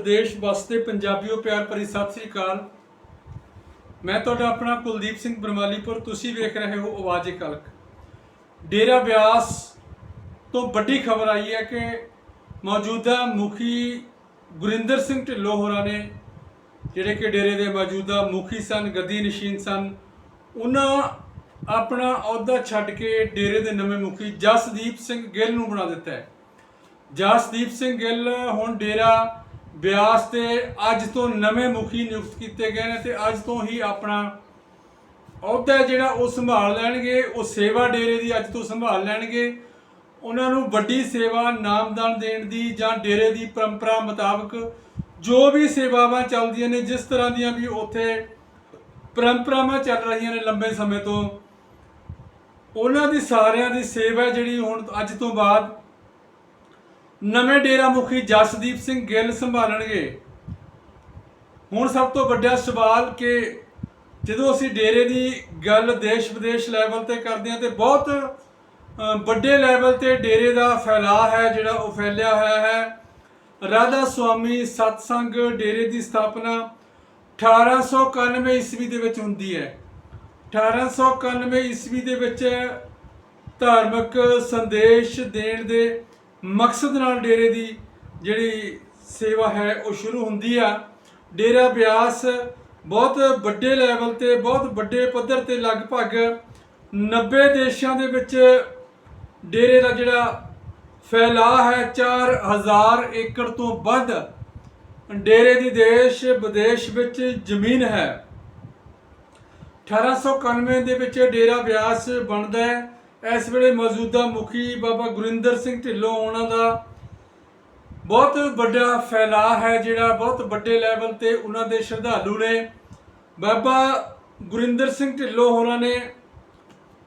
ਵਿਦੇਸ਼ ਵਸਦੇ ਪੰਜਾਬੀਓ ਪਿਆਰ ਭਰੀ ਸਤਿ ਸ੍ਰੀ ਅਕਾਲ। ਮੈਂ ਤੁਹਾਡਾ ਆਪਣਾ ਕੁਲਦੀਪ ਸਿੰਘ ਬਰਮਾਲੀਪੁਰ, ਤੁਸੀਂ ਵੇਖ ਰਹੇ ਹੋ ਆਵਾਜ਼ ਕਲਕ। ਡੇਰਾ ਬਿਆਸ ਤੋਂ ਵੱਡੀ ਖਬਰ ਆਈ ਹੈ ਕਿ ਮੌਜੂਦਾ ਮੁਖੀ ਗੁਰਿੰਦਰ ਸਿੰਘ ਢਿੱਲੋਂ ਹੋਰਾਂ ਨੇ, ਜਿਹੜੇ ਕਿ ਡੇਰੇ ਦੇ ਮੌਜੂਦਾ ਮੁਖੀ ਸਨ, ਗੱਦੀ ਨਸ਼ੀਨ ਸਨ, ਉਹਨਾਂ ਆਪਣਾ ਅਹੁਦਾ ਛੱਡ ਕੇ ਡੇਰੇ ਦੇ ਨਵੇਂ ਮੁਖੀ ਜਸਦੀਪ ਸਿੰਘ ਗਿੱਲ ਨੂੰ ਬਣਾ ਦਿੱਤਾ ਹੈ। ਜਸਦੀਪ ਸਿੰਘ ਗਿੱਲ ਹੁਣ ਡੇਰਾ ਬਿਆਸ ਤੇ ਅੱਜ ਤੋਂ ਨਵੇਂ ਮੁਖੀ ਨਿਯੁਕਤ ਕੀਤੇ ਗਏ ਨੇ ਤੇ ਅੱਜ ਤੋਂ ਹੀ ਆਪਣਾ ਅਹੁਦਾ ਜਿਹੜਾ ਉਹ ਸੰਭਾਲ ਲੈਣਗੇ, ਉਹ ਸੇਵਾ ਡੇਰੇ ਦੀ ਅੱਜ ਤੋਂ ਸੰਭਾਲ ਲੈਣਗੇ। ਉਹਨਾਂ ਨੂੰ ਵੱਡੀ ਸੇਵਾ ਨਾਮਦਾਨ ਦੇਣ ਦੀ ਜਾਂ ਡੇਰੇ ਦੀ ਪਰੰਪਰਾ ਮੁਤਾਬਕ ਜੋ ਵੀ ਸੇਵਾਵਾਂ ਚੱਲਦੀਆਂ ਨੇ, ਜਿਸ ਤਰ੍ਹਾਂ ਦੀਆਂ ਵੀ ਉੱਥੇ ਪਰੰਪਰਾਵਾਂ ਚੱਲ ਰਹੀਆਂ ਨੇ ਲੰਬੇ ਸਮੇਂ ਤੋਂ, ਉਹਨਾਂ ਦੀ ਸਾਰਿਆਂ ਦੀ ਸੇਵਾ ਜਿਹੜੀ ਹੁਣ ਅੱਜ ਤੋਂ ਬਾਅਦ ਨਵੇਂ ਡੇਰਾ ਮੁਖੀ ਜਸਦੀਪ ਸਿੰਘ ਗਿੱਲ ਸੰਭਾਲਣਗੇ। ਹੁਣ ਸਭ ਤੋਂ ਵੱਡਾ ਸਵਾਲ ਕਿ ਜਦੋਂ ਅਸੀਂ ਡੇਰੇ ਦੀ ਗੱਲ ਦੇਸ਼ ਵਿਦੇਸ਼ ਲੈਵਲ ਤੇ ਕਰਦੇ ਹਾਂ ਤੇ ਬਹੁਤ ਵੱਡੇ ਲੈਵਲ ਤੇ ਡੇਰੇ ਦਾ ਫੈਲਾਅ ਹੈ, ਜਿਹੜਾ ਉਹ ਫੈਲਿਆ ਹੋਇਆ ਹੈ। ਰਾਧਾ ਸੁਆਮੀ ਸਤਸੰਗ ਡੇਰੇ ਦੀ ਸਥਾਪਨਾ 1891 ਈਸਵੀ ਦੇ ਵਿੱਚ ਹੁੰਦੀ ਹੈ। 1891 ਈਸਵੀ ਦੇ ਵਿੱਚ ਧਾਰਮਿਕ ਸੰਦੇਸ਼ ਦੇਣ ਦੇ ਮਕਸਦ ਨਾਲ ਡੇਰੇ ਦੀ ਜਿਹੜੀ ਸੇਵਾ ਹੈ, ਉਹ ਸ਼ੁਰੂ ਹੁੰਦੀ ਆ। ਡੇਰਾ ਬਿਆਸ ਬਹੁਤ ਵੱਡੇ ਲੈਵਲ ਤੇ, ਬਹੁਤ ਵੱਡੇ ਪੱਧਰ ਤੇ ਲਗਭਗ 90 ਦੇਸ਼ਾਂ ਦੇ ਵਿੱਚ ਡੇਰੇ ਦਾ ਜਿਹੜਾ ਫੈਲਾਅ ਹੈ 4000 ਏਕੜ ਤੋਂ ਵੱਧ ਡੇਰੇ ਦੀ ਦੇਸ਼ ਵਿਦੇਸ਼ ਵਿੱਚ ਜ਼ਮੀਨ ਹੈ। 1891 ਦੇ ਵਿੱਚ ਡੇਰਾ ਬਿਆਸ ਬਣਦਾ ਹੈ। ਇਸ ਵੇਲੇ ਮੌਜੂਦਾ ਮੁਖੀ ਬਾਬਾ ਗੁਰਿੰਦਰ ਸਿੰਘ ਢਿੱਲੋਂ, ਉਹਨਾਂ ਦਾ ਬਹੁਤ ਵੱਡਾ ਫੈਲਾਅ ਹੈ, ਜਿਹੜਾ ਬਹੁਤ ਵੱਡੇ ਲੈਵਲ ਤੇ ਉਹਨਾਂ ਦੇ ਸ਼ਰਧਾਲੂ ਨੇ। ਬਾਬਾ ਗੁਰਿੰਦਰ ਸਿੰਘ ਢਿੱਲੋਂ ਹੋਰਾਂ ਨੇ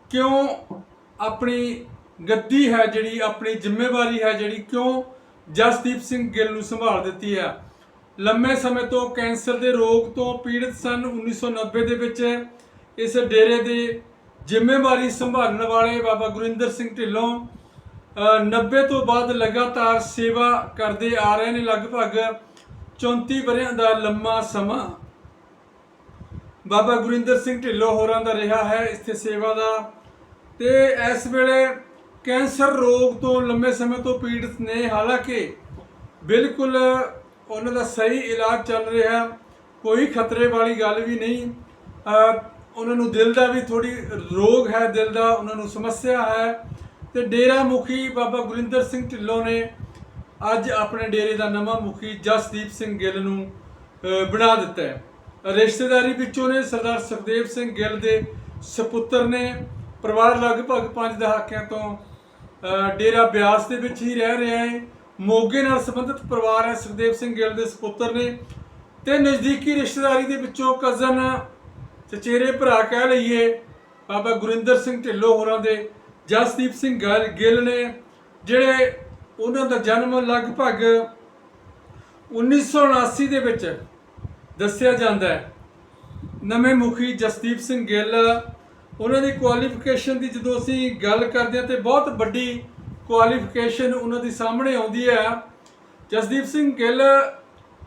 ਕਿਉਂ ਆਪਣੀ ਗੱਦੀ ਹੈ, ਜਿਹੜੀ ਆਪਣੀ ਜ਼ਿੰਮੇਵਾਰੀ ਹੈ, ਜਿਹੜੀ ਕਿਉਂ ਜਸਦੀਪ ਸਿੰਘ ਗਿੱਲ ਨੂੰ ਸੰਭਾਲ ਦਿੱਤੀ ਹੈ? ਲੰਮੇ ਸਮੇਂ ਤੋਂ ਕੈਂਸਰ ਦੇ ਰੋਗ ਤੋਂ ਪੀੜਤ ਸਨ। 1990 ਦੇ ਵਿੱਚ ਇਸ ਡੇਰੇ ਦੇ ਜ਼ਿੰਮੇਵਾਰੀ ਸੰਭਾਲਣ ਵਾਲੇ ਬਾਬਾ ਗੁਰਿੰਦਰ ਸਿੰਘ ਢਿੱਲੋਂ ਅ, 90 ਤੋਂ ਬਾਅਦ ਲਗਾਤਾਰ ਸੇਵਾ ਕਰਦੇ ਆ ਰਹੇ ਨੇ ਲਗਭਗ 34 ਵਰਿਆਂ ਦਾ ਲੰਮਾ ਸਮਾਂ। ਬਾਬਾ ਗੁਰਿੰਦਰ ਸਿੰਘ ਢਿੱਲੋਂ ਹੋਰਾਂ ਦਾ ਰਿਹਾ ਹੈ ਇੱਥੇ ਸੇਵਾ ਦਾ। ਤੇ ਇਸ ਵੇਲੇ ਕੈਂਸਰ ਰੋਗ ਤੋਂ ਲੰਮੇ ਸਮੇਂ ਤੋਂ ਪੀੜਤ ਨੇ ਹਾਲਾਂਕਿ ਬਿਲਕੁਲ ਉਹਨਾਂ ਦਾ ਸਹੀ ਇਲਾਜ ਚੱਲ ਰਿਹਾ ਕੋਈ ਖਤਰੇ ਵਾਲੀ ਗੱਲ ਵੀ ਨਹੀਂ। ਉਹਨਾਂ ਨੂੰ ਦਿਲ ਦਾ ਵੀ ਥੋੜੀ ਰੋਗ ਹੈ, ਦਿਲ ਦਾ ਉਹਨਾਂ ਨੂੰ ਸਮੱਸਿਆ ਹੈ। ਤੇ ਡੇਰਾ ਮੁਖੀ ਬਾਬਾ ਗੁਰਿੰਦਰ ਸਿੰਘ ਢਿੱਲੋਂ ਨੇ ਅੱਜ ਆਪਣੇ ਡੇਰੇ ਦਾ ਨਵਾਂ ਮੁਖੀ ਜਸਦੀਪ ਸਿੰਘ ਗਿੱਲ ਨੂੰ ਬਣਾ ਦਿੱਤਾ ਹੈ। ਰਿਸ਼ਤੇਦਾਰੀ ਵਿੱਚੋਂ ਨੇ ਸਰਦਾਰ ਸੁਖਦੇਵ ਸਿੰਘ ਗਿੱਲ ਦੇ ਸੁਪੁੱਤਰ ਨੇ ਪਰਿਵਾਰ ਲਗਭਗ 5 ਦਹਾਕਿਆਂ ਤੋਂ ਡੇਰਾ ਬਿਆਸ ਦੇ ਵਿੱਚ ਹੀ ਰਹਿ ਰਿਹਾ ਹੈ। ਮੋਗੇ ਨਾਲ ਸੰਬੰਧਿਤ ਪਰਿਵਾਰ ਹੈ, ਸੁਖਦੇਵ ਸਿੰਘ ਗਿੱਲ ਦੇ ਸੁਪੁੱਤਰ ਨੇ। ਤੇ ਨਜ਼ਦੀਕੀ ਰਿਸ਼ਤੇਦਾਰੀ ਦੇ ਵਿੱਚੋਂ ਕਜ਼ਨ ਚਚੇਰੇ ਭਰਾ ਕਹਿ ਲਈਏ, ਬਾਬਾ ਗੁਰਿੰਦਰ ਸਿੰਘ ਢਿੱਲੋਂ ਹੋਰਾਂ ਦੇ, ਜਸਦੀਪ ਸਿੰਘ ਗਿੱਲ- ਗਿੱਲ ਨੇ, ਜਿਹੜੇ ਉਹਨਾਂ ਦਾ ਜਨਮ ਲਗਭਗ 1979 ਦੇ ਵਿੱਚ ਦੱਸਿਆ ਜਾਂਦਾ ਹੈ। ਨਵੇਂ ਮੁਖੀ ਜਸਦੀਪ ਸਿੰਘ ਗਿੱਲ, ਉਹਨਾਂ ਦੀ ਕੁਆਲੀਫਿਕੇਸ਼ਨ ਦੀ ਜਦੋਂ ਅਸੀਂ ਗੱਲ ਕਰਦੇ ਹਾਂ ਤੇ ਬਹੁਤ ਵੱਡੀ ਕੁਆਲੀਫਿਕੇਸ਼ਨ ਉਹਨਾਂ ਦੀ ਸਾਹਮਣੇ ਆਉਂਦੀ ਹੈ। Jasdeep Singh Gill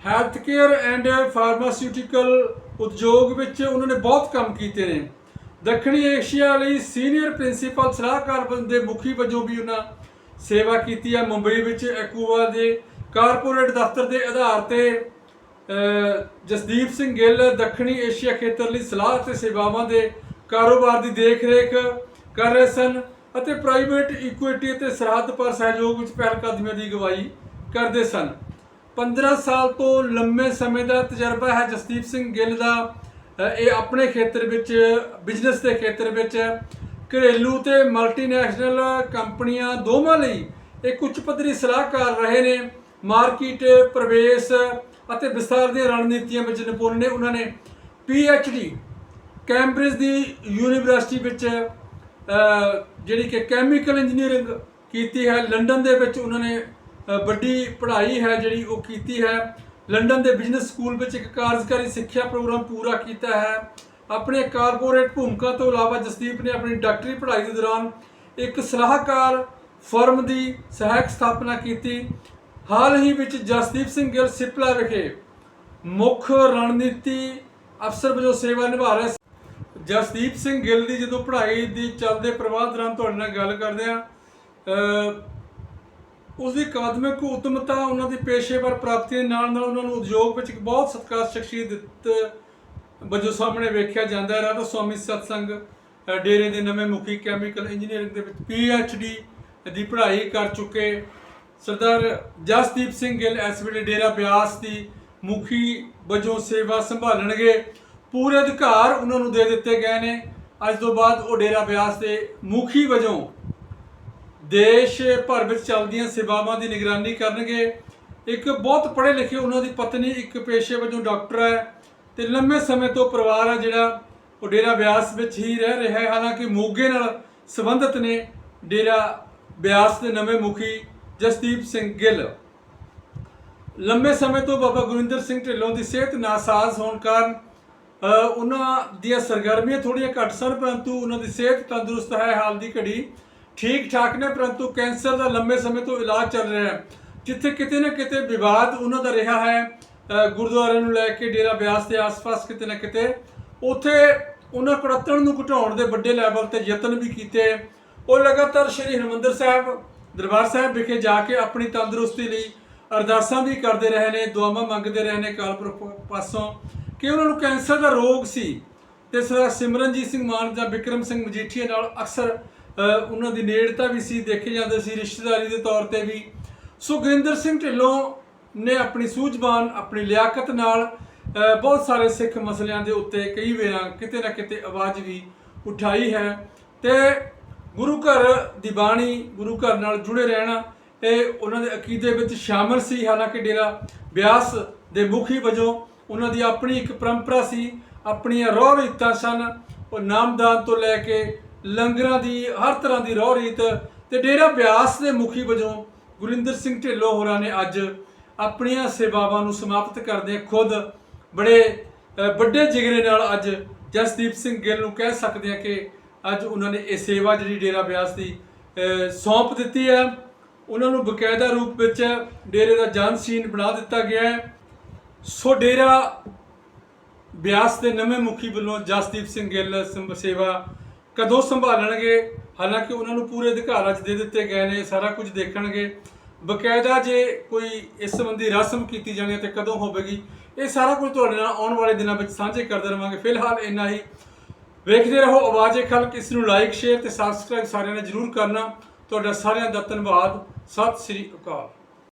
health care and pharmaceutical ਉਦਯੋਗ ਵਿੱਚ ਉਹਨਾਂ ਨੇ ਬਹੁਤ ਕੰਮ ਕੀਤੇ ਨੇ। ਦੱਖਣੀ ਏਸ਼ੀਆ ਲਈ ਸੀਨੀਅਰ ਪ੍ਰਿੰਸੀਪਲ ਸਲਾਹਕਾਰ ਦੇ ਮੁਖੀ ਵਜੋਂ ਵੀ ਉਹਨਾਂ ਸੇਵਾ ਕੀਤੀ ਹੈ ਮੁੰਬਈ ਵਿੱਚ ਐਕੂਆ ਦੇ ਕਾਰਪੋਰੇਟ ਦਫ਼ਤਰ ਦੇ ਆਧਾਰ ਤੇ ਜਸਦੀਪ ਸਿੰਘ ਗਿੱਲ ਦੱਖਣੀ ਏਸ਼ੀਆ ਖੇਤਰ ਲਈ ਸਲਾਹ ਅਤੇ ਸੇਵਾਵਾਂ ਦੇ ਕਾਰੋਬਾਰ ਦੀ ਦੇਖ ਰੇਖ ਕਰ ਰਹੇ ਸਨ ਅਤੇ ਪ੍ਰਾਈਵੇਟ ਇਕੁਇਟੀ ਅਤੇ ਸਰਹੱਦ ਪਰ ਸਹਿਯੋਗ ਵਿੱਚ ਪਹਿਲਕਦਮੀਆਂ ਦੀ ਅਗਵਾਈ ਕਰਦੇ ਸਨ। 15 ਸਾਲ ਤੋਂ ਲੰਮੇ ਸਮੇਂ ਦਾ ਤਜਰਬਾ ਹੈ ਜਸਦੀਪ ਸਿੰਘ ਗਿੱਲ ਦਾ। ਇਹ ਆਪਣੇ ਖੇਤਰ ਵਿੱਚ, ਬਿਜ਼ਨਸ ਦੇ ਖੇਤਰ ਵਿੱਚ ਘਰੇਲੂ ਤੇ ਮਲਟੀਨੈਸ਼ਨਲ ਕੰਪਨੀਆਂ ਦੋਵਾਂ ਲਈ ਇੱਕ ਉੱਚ ਪੱਧਰੀ ਸਲਾਹਕਾਰ ਰਹੇ ਨੇ। ਮਾਰਕੀਟ, ਪ੍ਰਵੇਸ਼ ਅਤੇ ਵਿਸਤਾਰ ਦੀਆਂ ਰਣਨੀਤੀਆਂ ਵਿੱਚ ਨਿਪੁੰਨ ਨੇ ਉਹਨਾਂ ਨੇ। ਡੀ ਕੈਂਬਰਿਜ ਦੀ ਯੂਨੀਵਰਸਿਟੀ ਵਿੱਚ ਜਿਹੜੀ ਕਿ ਕੈਮੀਕਲ ਇੰਜੀਨੀਅਰਿੰਗ ਕੀਤੀ ਹੈ, ਲੰਡਨ ਦੇ ਵਿੱਚ ਉਹਨਾਂ ਨੇ ਵੱਡੀ ਪੜ੍ਹਾਈ ਹੈ ਜਿਹੜੀ ਉਹ ਕੀਤੀ ਹੈ। ਲੰਡਨ ਦੇ ਬਿਜ਼ਨਸ ਸਕੂਲ ਵਿੱਚ ਇੱਕ ਕਾਰਜਕਾਰੀ ਸਿੱਖਿਆ ਪ੍ਰੋਗਰਾਮ ਪੂਰਾ ਕੀਤਾ ਹੈ। ਆਪਣੇ ਕਾਰਪੋਰੇਟ ਭੂਮਿਕਾ ਤੋਂ ਇਲਾਵਾ ਜਸਦੀਪ ਨੇ ਆਪਣੀ ਡਾਕਟਰੀ ਪੜ੍ਹਾਈ ਦੇ ਦੌਰਾਨ ਇੱਕ ਸਲਾਹਕਾਰ ਫਰਮ ਦੀ ਸਹਾਇਕ ਸਥਾਪਨਾ ਕੀਤੀ। ਹਾਲ ਹੀ ਵਿੱਚ ਜਸਦੀਪ ਸਿੰਘ ਗਿੱਲ ਸਿਪਲਾ ਵਿਖੇ ਮੁੱਖ ਰਣਨੀਤੀ ਅਫਸਰ ਵਜੋਂ ਸੇਵਾ ਨਿਭਾ ਰਹੇ ਜਸਦੀਪ ਸਿੰਘ ਗਿੱਲ ਦੀ ਜਦੋਂ ਪੜ੍ਹਾਈ ਦੀ ਚੱਲਦੇ ਪ੍ਰਵਾਹ ਦੌਰਾਨ ਤੁਹਾਡੇ ਨਾਲ ਗੱਲ ਕਰਦੇ ਆ ਉਸ ਦੀ ਅਕਾਦਮਿਕ ਉਤਮਤਾ ਉਹਨਾਂ ਦੀ ਪੇਸ਼ੇਵਰ ਪ੍ਰਾਪਤੀਆਂ ਦੇ ਨਾਲ ਨਾਲ ਉਹਨਾਂ ਨੂੰ ਉਦਯੋਗ ਵਿੱਚ ਇੱਕ ਬਹੁਤ ਸਤਿਕਾਰ ਸ਼ਖਸੀਅਤ ਵਜੋਂ ਸਾਹਮਣੇ ਵੇਖਿਆ ਜਾਂਦਾ ਹੈ। ਰਾਧਾ ਸਵਾਮੀ ਸਤਸੰਗ ਡੇਰੇ ਦੇ ਨਵੇਂ ਮੁਖੀ ਕੈਮੀਕਲ ਇੰਜੀਨੀਅਰਿੰਗ ਦੇ ਵਿੱਚ ਪੀ ਐੱਚ ਡੀ ਦੀ ਪੜ੍ਹਾਈ ਕਰ ਚੁੱਕੇ ਸਰਦਾਰ ਜਸਦੀਪ ਸਿੰਘ ਗਿੱਲ ਇਸ ਵੇਲੇ ਡੇਰਾ ਬਿਆਸ ਦੀ ਮੁਖੀ ਵਜੋਂ ਸੇਵਾ ਸੰਭਾਲਣਗੇ। ਪੂਰੇ ਅਧਿਕਾਰ ਉਹਨਾਂ ਨੂੰ ਦੇ ਦਿੱਤੇ ਗਏ ਨੇ। ਅੱਜ ਤੋਂ ਬਾਅਦ ਉਹ ਡੇਰਾ ਬਿਆਸ ਦੇ ਮੁਖੀ ਵਜੋਂ ਦੇਸ਼ ਭਰ ਵਿੱਚ ਚੱਲਦੀਆਂ ਸੇਵਾਵਾਂ ਦੀ ਨਿਗਰਾਨੀ ਕਰਨਗੇ। ਇੱਕ ਬਹੁਤ ਪੜ੍ਹੇ ਲਿਖੇ ਉਹਨਾਂ ਦੀ ਪਤਨੀ, ਇੱਕ ਪੇਸ਼ੇ ਵਜੋਂ ਡਾਕਟਰ ਹੈ ਤੇ ਲੰਮੇ ਸਮੇਂ ਤੋਂ ਪਰਿਵਾਰ ਹੈ ਜਿਹੜਾ ਉਹ ਡੇਰਾ ਬਿਆਸ ਵਿੱਚ ਹੀ ਰਹਿ ਰਿਹਾ ਹੈ। ਹਾਲਾਂਕਿ ਮੋਗੇ ਨਾਲ ਸੰਬੰਧਿਤ ਨੇ ਡੇਰਾ ਬਿਆਸ ਦੇ ਨਵੇਂ ਮੁਖੀ ਜਸਦੀਪ ਸਿੰਘ ਗਿੱਲ। ਲੰਮੇ ਸਮੇਂ ਤੋਂ ਬਾਬਾ ਗੁਰਿੰਦਰ ਸਿੰਘ ਢਿੱਲੋਂ ਦੀ ਸਿਹਤ ਨਾਸਾਜ਼ ਹੋਣ ਕਾਰਨ ਉਹਨਾਂ ਦੀਆਂ ਸਰਗਰਮੀਆਂ ਥੋੜੀਆਂ ਘੱਟ ਸਨ, ਪਰੰਤੂ ਉਹਨਾਂ ਦੀ ਸਿਹਤ ਤੰਦਰੁਸਤ ਹੈ। ਹਾਲ ਦੀ ਘੜੀ ਠੀਕ ਠਾਕ ਨੇ ਪਰੰਤੂ ਕੈਂਸਰ ਦਾ ਲੰਬੇ ਸਮੇਂ ਤੋਂ ਇਲਾਜ ਚੱਲ ਰਿਹਾ ਹੈ। ਜਿੱਥੇ ਕਿਤੇ ਨਾ ਕਿਤੇ ਵਿਵਾਦ ਉਹਨਾਂ ਦਾ ਰਿਹਾ ਹੈ। ਅ, ਗੁਰਦੁਆਰੇ ਨੂੰ ਲੈ ਕੇ ਡੇਰਾ ਬਿਆਸ ਦੇ ਆਸ-ਪਾਸ ਕਿਤੇ ਨਾ ਕਿਤੇ। ਉੱਥੇ ਉਹਨਾਂ ਕੁੜੱਤਣ ਨੂੰ ਘਟਾਉਣ ਦੇ ਵੱਡੇ ਲੈਵਲ ਤੇ ਯਤਨ ਵੀ ਕੀਤੇ। ਉਹ ਲਗਾਤਾਰ ਸ਼੍ਰੀ ਹਰਿਮੰਦਰ ਸਾਹਿਬ ਦਰਬਾਰ ਸਾਹਿਬ ਵਿਖੇ ਜਾ ਕੇ ਆਪਣੀ ਤੰਦਰੁਸਤੀ ਲਈ ਅਰਦਾਸਾਂ ਵੀ ਕਰਦੇ ਰਹੇ ਨੇ ਦੁਆਵਾਂ ਮੰਗਦੇ ਰਹੇ ਨੇ ਕਾਲਪੁਰਖ ਪਾਸੋਂ ਕਿ ਉਹਨਾਂ ਨੂੰ ਕੈਂਸਰ ਦਾ ਰੋਗ ਸੀ। ਤੇ ਸਰਦਾਰ ਸਿਮਰਨਜੀਤ ਸਿੰਘ ਮਾਨ ਜਾਂ ਵਿਕਰਮ ਸਿੰਘ ਮਜੀਠੀਆ ਨਾਲ ਅਕਸਰ ਉਹਨਾਂ ਦੀ ਨੇੜਤਾ ਵੀ ਸੀ, ਦੇਖੇ ਜਾਂਦੇ ਸੀ, ਰਿਸ਼ਤੇਦਾਰੀ ਦੇ ਤੌਰ ਤੇ ਵੀ। ਸੋ ਸਿੰਘ ਢਿੱਲੋਂ ਨੇ ਆਪਣੀ ਸੂਝਬਾਨ ਆਪਣੀ ਲਿਆਕਤ ਨਾਲ ਬਹੁਤ ਸਾਰੇ ਸਿੱਖ ਮਸਲਿਆਂ ਦੇ ਉੱਤੇ ਕਈ ਵੇਰਾਂ ਕਿਤੇ ਨਾ ਕਿਤੇ ਆਵਾਜ਼ ਵੀ ਉਠਾਈ ਹੈ। ਤੇ ਗੁਰੂ ਘਰ ਦੀ ਬਾਣੀ, ਗੁਰੂ ਘਰ ਨਾਲ ਜੁੜੇ ਰਹਿਣਾ, ਇਹ ਉਹਨਾਂ ਦੇ ਅਕੀਦੇ ਵਿੱਚ ਸ਼ਾਮਲ ਸੀ। ਹਾਲਾਂਕਿ ਡੇਰਾ ਬਿਆਸ ਦੇ ਮੁਖੀ ਵਜੋਂ ਉਹਨਾਂ ਦੀ ਆਪਣੀ ਇੱਕ ਪਰੰਪਰਾ ਸੀ, ਆਪਣੀਆਂ ਰੋਹ ਰੀਤਾਂ ਸਨ। ਉਹ ਨਾਮਦਾਨ ਤੋਂ ਲੈ ਕੇ ਲੰਗਰਾਂ ਦੀ, ਹਰ ਤਰ੍ਹਾਂ ਦੀ ਰੋਹ ਰੀਤ ਤੇ ਡੇਰਾ ਬਿਆਸ ਦੇ ਮੁਖੀ ਵਜੋਂ ਗੁਰਿੰਦਰ ਸਿੰਘ ਢਿੱਲੋਂ ਹੋਰਾਂ ਨੇ ਅੱਜ ਆਪਣੀਆਂ ਸੇਵਾਵਾਂ ਨੂੰ ਸਮਾਪਤ ਕਰਦੇ ਖੁਦ ਬੜੇ ਵੱਡੇ ਜਿਗਰੇ ਨਾਲ ਅੱਜ ਜਸਦੀਪ ਸਿੰਘ ਗਿੱਲ ਨੂੰ ਕਹਿ ਸਕਦੇ ਆ ਕਿ ਅੱਜ ਉਹਨਾਂ ਨੇ ਇਹ ਸੇਵਾ ਜਿਹੜੀ ਡੇਰਾ ਬਿਆਸ ਦੀ ਸੌਂਪ ਦਿੱਤੀ ਹੈ। ਉਹਨਾਂ ਨੂੰ ਬਕਾਇਦਾ ਰੂਪ ਵਿੱਚ ਡੇਰੇ ਦਾ ਜਾਨਸੀਨ ਬਣਾ ਦਿੱਤਾ ਗਿਆ ਹੈ। ਸੋ ਡੇਰਾ ਬਿਆਸ ਦੇ ਨਵੇਂ ਮੁਖੀ ਵੱਲੋਂ ਜਸਦੀਪ ਸਿੰਘ ਗਿੱਲ ਸੰਭ- ਸੇਵਾ ਕਦੋਂ ਸੰਭਾਲਣਗੇ? ਹਾਲਾਂਕਿ ਉਹਨਾਂ ਨੂੰ ਪੂਰੇ ਅਧਿਕਾਰ ਅੱਜ ਦੇ ਦਿੱਤੇ ਗਏ ਨੇ, ਸਾਰਾ ਕੁਝ ਦੇਖਣਗੇ। ਬਕਾਇਦਾ ਜੇ ਕੋਈ ਇਸ ਸੰਬੰਧੀ ਰਸਮ ਕੀਤੀ ਜਾਣੀ ਹੈ ਤੇ ਕਦੋਂ ਹੋਵੇਗੀ? ਇਹ ਸਾਰਾ ਕੁਝ ਤੁਹਾਡੇ ਨਾਲ ਆਉਣ ਵਾਲੇ ਦਿਨਾਂ ਵਿੱਚ ਸਾਂਝੇ ਕਰਦੇ ਰਵਾਂਗੇ। ਫਿਲਹਾਲ ਇੰਨਾ ਹੀ। ਵੇਖਦੇ ਰਹੋ, ਆਵਾਜ਼ ਇਹ ਖਲਕ। ਇਸ ਨੂੰ ਲਾਈਕ ਸ਼ੇਅਰ ਤੇ ਸਬਸਕ੍ਰਾਈਬ ਸਾਰਿਆਂ ਨੇ ਜਰੂਰ ਕਰਨਾ। ਤੁਹਾਡਾ ਸਾਰਿਆਂ ਦਾ ਧੰਨਵਾਦ। ਸਤਿ ਸ੍ਰੀ ਅਕਾਲ।